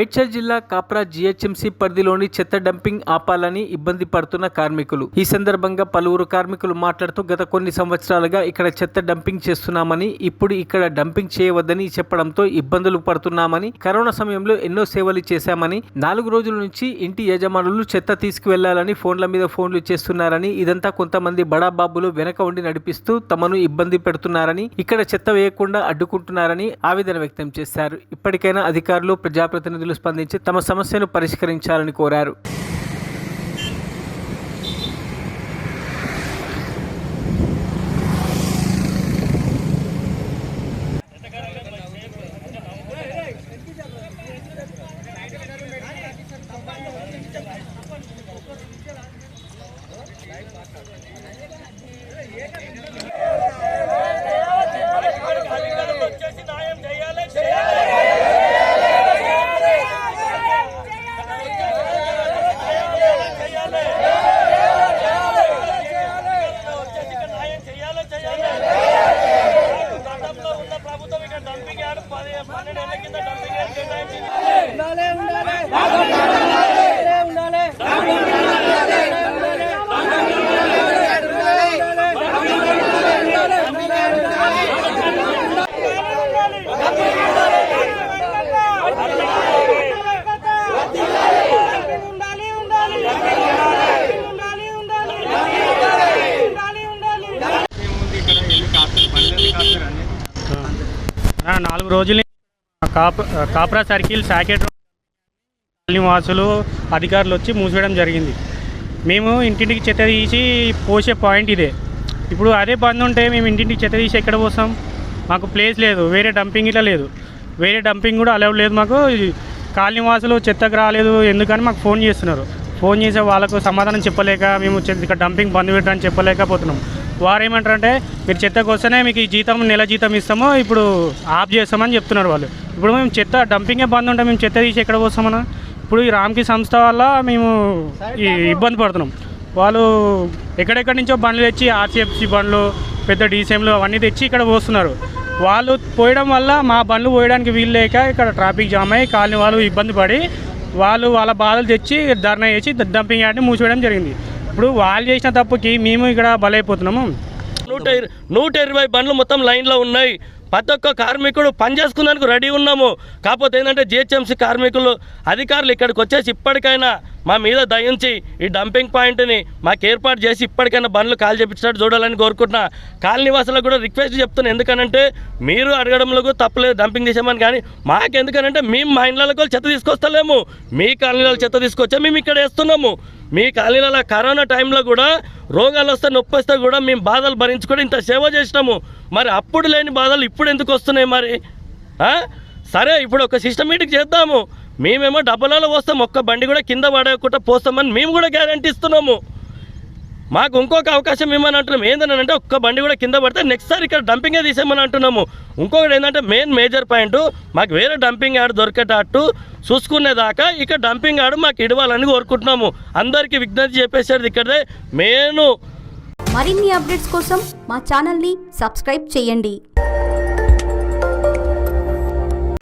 మేడ్చల్ జిల్లా కాప్రా జీహెచ్ఎంసీ పరిధిలోని చెత్త డంపింగ్ ఆపాలని ఇబ్బంది పడుతున్న కార్మికులు. ఈ సందర్భంగా పలువురు కార్మికులు మాట్లాడుతూ గత కొన్ని సంవత్సరాలుగా ఇక్కడ చెత్త డంపింగ్ చేస్తున్నామని ఇప్పుడు ఇక్కడ డంపింగ్ చేయవద్దని చెప్పడంతో ఇబ్బందులు పడుతున్నామని కరోనా సమయంలో ఎన్నో సేవలు చేశామని నాలుగు రోజుల నుంచి ఇంటి యజమానులు చెత్త తీసుకువెళ్ళాలని ఫోన్ల మీద ఫోన్లు చేస్తున్నారని ఇదంతా కొంతమంది బడా బాబులు వెనక ఉండి నడిపిస్తూ తమను ఇబ్బంది పెడుతున్నారని ఇక్కడ చెత్త వేయకుండా అడ్డుకుంటున్నారని ఆవేదన వ్యక్తం చేశారు. ఇప్పటికైనా అధికారులు ప్రజాప్రతినిధులు స్పందించి తమ సమస్యను పరిష్కరించాలని కోరారు. నాలుగు రోజులు కాప కాప్రా సర్కిల్ సాకెట్ నివాసులు అధికారులు వచ్చి మూసివేయడం జరిగింది. మేము ఇంటింటికి చెత్త తీసి పోసే పాయింట్ ఇదే. ఇప్పుడు అదే బంద్ ఉంటే మేము ఇంటింటికి చెత్త తీసి ఎక్కడ పోస్తాం? మాకు ప్లేస్ లేదు వేరే డంపింగ్ ఇట్లా లేదు. వేరే డంపింగ్ కూడా అలౌడ్ లేదు మాకు. ఈ కాలనీ వాసులు చెత్తకు రాలేదు ఎందుకని మాకు ఫోన్ చేస్తున్నారు. ఫోన్ చేసే వాళ్ళకు సమాధానం చెప్పలేక మేము ఇక్కడ డంపింగ్ బంద్ పెట్టని చెప్పలేకపోతున్నాం. వారు ఏమంటారంటే మీరు చెత్త కోసమే మీకు ఈ జీతం నెల జీతం ఇస్తాము ఇప్పుడు ఆఫ్ చేస్తామని చెప్తున్నారు వాళ్ళు. ఇప్పుడు మేము చెత్త డంపింగే బంద్ ఉంటే మేము చెత్త తీసి ఎక్కడ పోస్తామన్నా ఇప్పుడు ఈ రామ్కి సంస్థ వల్ల మేము ఈ ఇబ్బంది పడుతున్నాం. వాళ్ళు ఎక్కడెక్కడి నుంచో బండ్లు తెచ్చి ఆర్సీఎఫ్సి బండ్లు పెద్ద డీసీఎంలు అవన్నీ తెచ్చి ఇక్కడ పోస్తున్నారు. వాళ్ళు పోయడం వల్ల మా బండ్లు పోయడానికి వీలు లేక ఇక్కడ ట్రాఫిక్ జామ్ అయ్యి కాలనీ వాళ్ళు ఇబ్బంది పడి వాళ్ళు వాళ్ళ బాధలు తెచ్చి ధర్నా చేసి డంపింగ్ యార్డ్ని మూసివేయడం జరిగింది. ఇప్పుడు వాళ్ళు చేసిన తప్పుకి మేము ఇక్కడ బలైపోతున్నాము. నూట నూట ఇరవై బండ్లు మొత్తం లైన్లో ఉన్నాయి. ప్రతి ఒక్క కార్మికుడు పనిచేసుకునేందుకు రెడీ ఉన్నాము. కాకపోతే ఏంటంటే జిహెచ్ఎంసీ కార్మికులు అధికారులు ఇక్కడికి వచ్చేసి ఇప్పటికైనా మా మీద దయించి ఈ డంపింగ్ పాయింట్ని మాకు ఏర్పాటు చేసి ఇప్పటికైనా బండ్లు కాల్ చేపించినట్టు చూడాలని కోరుకుంటున్నా. కాలనీవాసులకు కూడా రిక్వెస్ట్ చెప్తున్నాను ఎందుకనంటే మీరు అడగడంలో తప్పలేదు డంపింగ్ చేసామని కానీ మాకు ఎందుకనంటే మేము మా ఇళ్ళకు చెత్త తీసుకొస్తలేము. మీ కాలనీలో చెత్త తీసుకొచ్చా మేము ఇక్కడ వేస్తున్నాము. మీ కాలనీలలో కరోనా టైంలో కూడా రోగాలు వస్తే నొప్పి వస్తే కూడా మేము బాధలు భరించుకొని ఇంత సేవ చేసినాము. మరి అప్పుడు లేని బాధలు ఇప్పుడు ఎందుకు వస్తున్నాయి మరి? సరే ఇప్పుడు ఒక సిస్టమేటిక్ చేద్దాము. మేమేమో డబ్బులలో వస్తాం ఒక్క బండి కూడా కింద పడకుండా పోస్తామని మేము కూడా గ్యారంటీ ఇస్తున్నాము. మాకు ఇంకొక అవకాశం ఇవ్వమని అంటున్నాం. ఏంటంటే ఒక్క బండి కూడా కింద పడితే నెక్స్ట్ సారి ఇక్కడ డంపింగే తీసేయమని అంటున్నాము. ఇంకొకటి ఏంటంటే మెయిన్ మేజర్ పాయింట్ మాకు వేరే డంపింగ్ యార్డ్ దొరికేటట్టు చూసుకునేదాకా ఇక్కడ డంపింగ్ యార్డ్ మాకు ఇవ్వాలని కోరుకుంటున్నాము. అందరికీ విజ్ఞప్తి చెప్పేసేది ఇక్కడే మెయిన్ మరిన్ని అప్డేట్స్ కోసం మా ఛానల్ని సబ్స్క్రైబ్ చేయండి.